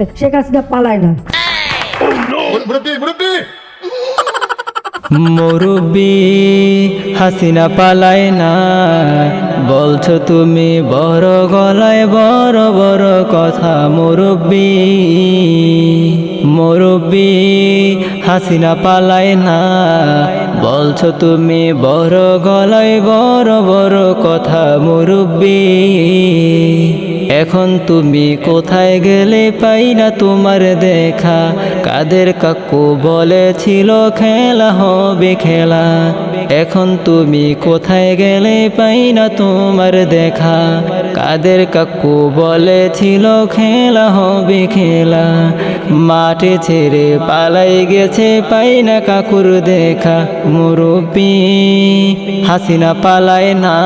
শেখ হাসিনা পালায় না। মুরব্বী হাসিনা পালায় না। বলছো তুমি বড় গলায় বড় বড় কথা মুরব্বি। মুরব্বি হাসিনা পালায় না। বলছো তুমি বড় গলায় বড় বড় কথা মুরব্বি। এখন তুমি কোথায় গেলে পাই না তোমার দেখা? কাদের কাকু বলেছিল খেলা হবে খেলা। এখন তুমি কোথায় গেলে পাই না তোমার দেখা? কাদের কাকু বলেছিল, খেলা হবে, খেলা। মাঠে ছেড়ে পালাই গেছে, পাই না কাকুর দেখা। মুরব্বী, হাসিনা পালায় না।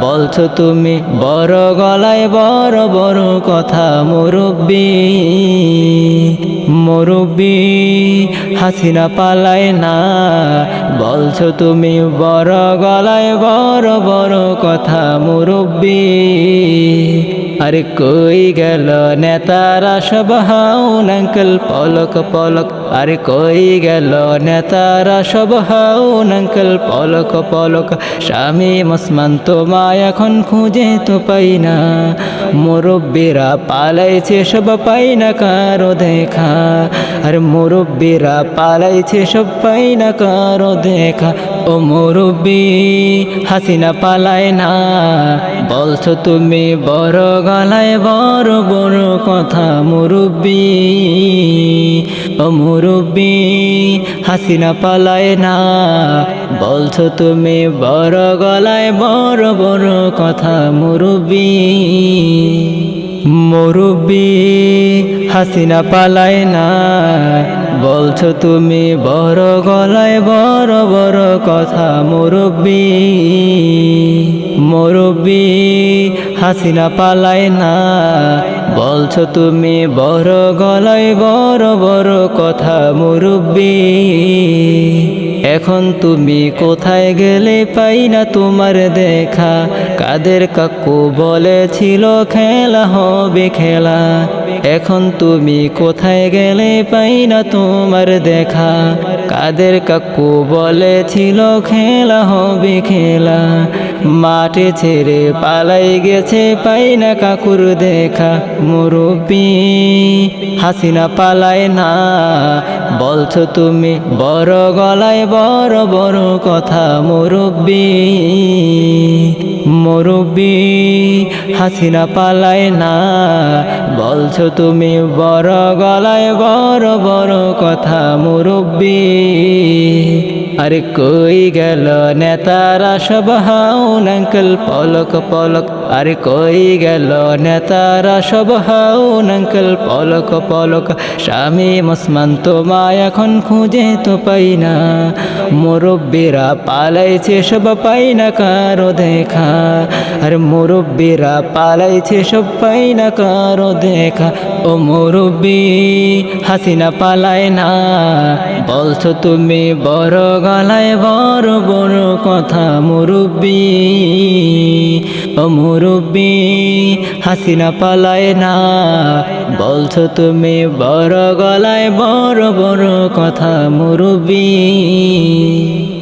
বলছো তুমি, বড় গলায় বড় বড় কথা। মুরব্বী মুরব্বী, হাসিনা পালায় না। বলছো তুমি বড় গলায় বড় বড় কথা, মুরব্বী। আরে কই গেল নেতারা সব? হাউন আঙ্কেল পলক পলক। আরে কই গেল নেতারা সব? হাউন আঙ্কেল পলক পলক। স্বামী মুসমান, তোমায় এখন খুঁজে তো পাই না। মুরব্বীরা পালাইছে, সব পাই না কারও দেখা। আর মুরব্বীরা পালাইছে সব পাই না কারও দেখা। ও মুরব্বী, হাসিনা পালায় না। বলছো তুমি বড় গলায় বড় বড় কথা মুরব্বী। ও মুরব্বী, হাসিনা পালায় না। বলছো তুমি বড় গলায় বড় বড় কথা মুরব্বী। মুরব্বী হাসিনা পালায় না। বলছো তুমি বড় গলায় বড় বড় কথা মুরব্বী। মুরব্বী হাসিনা পালায় না। বলছো তুমি বড় গলায় বড় বড় কথা মুরব্বী। এখন তুমি কোথায় গেলে পাই না তোমার দেখা? কাদের কাকু বলেছিল খেলা হবে খেলা। এখন তুমি কোথায় গেলে পাই না তোমার দেখা? কাদের কাকু বলেছিল খেলা হবে খেলা। মাঠে ছেড়ে পালাই গেছে পাই না কাকুর দেখা। মুরব্বী, হাসিনা পালায় না। বলছো তুমি বড় গলায় বড় বড় কথা, মুরব্বী। মুরব্বী, হাসিনা পালায় না। বলছো তুমি বড় গলায় বড় বড় কথা, মুরব্বী। আরে কই গেল নেতারা সব হাউন আঙ্কেল পলক পলক। আরে কই গেল নেতারা সব হাউন আঙ্কেল পলক পলক। স্বামী মুসমান তোমায় এখন খুঁজে তো পাই না। মুরব্বীরা পালাইছে, সব পাই না কারও দেখা। আর মুরব্বীরা পালাইছে, সব পাই না কারও দেখা। ও মুরব্বী, হাসিনা পালায় না। বলছো তুমি বড় গলায় বড় বড় কথা মুরব্বী। ও মুরব্বী, হাসিনা পালায় না। বলছো তুমি বড় গলায় বড় বড় কথা মুরব্বী।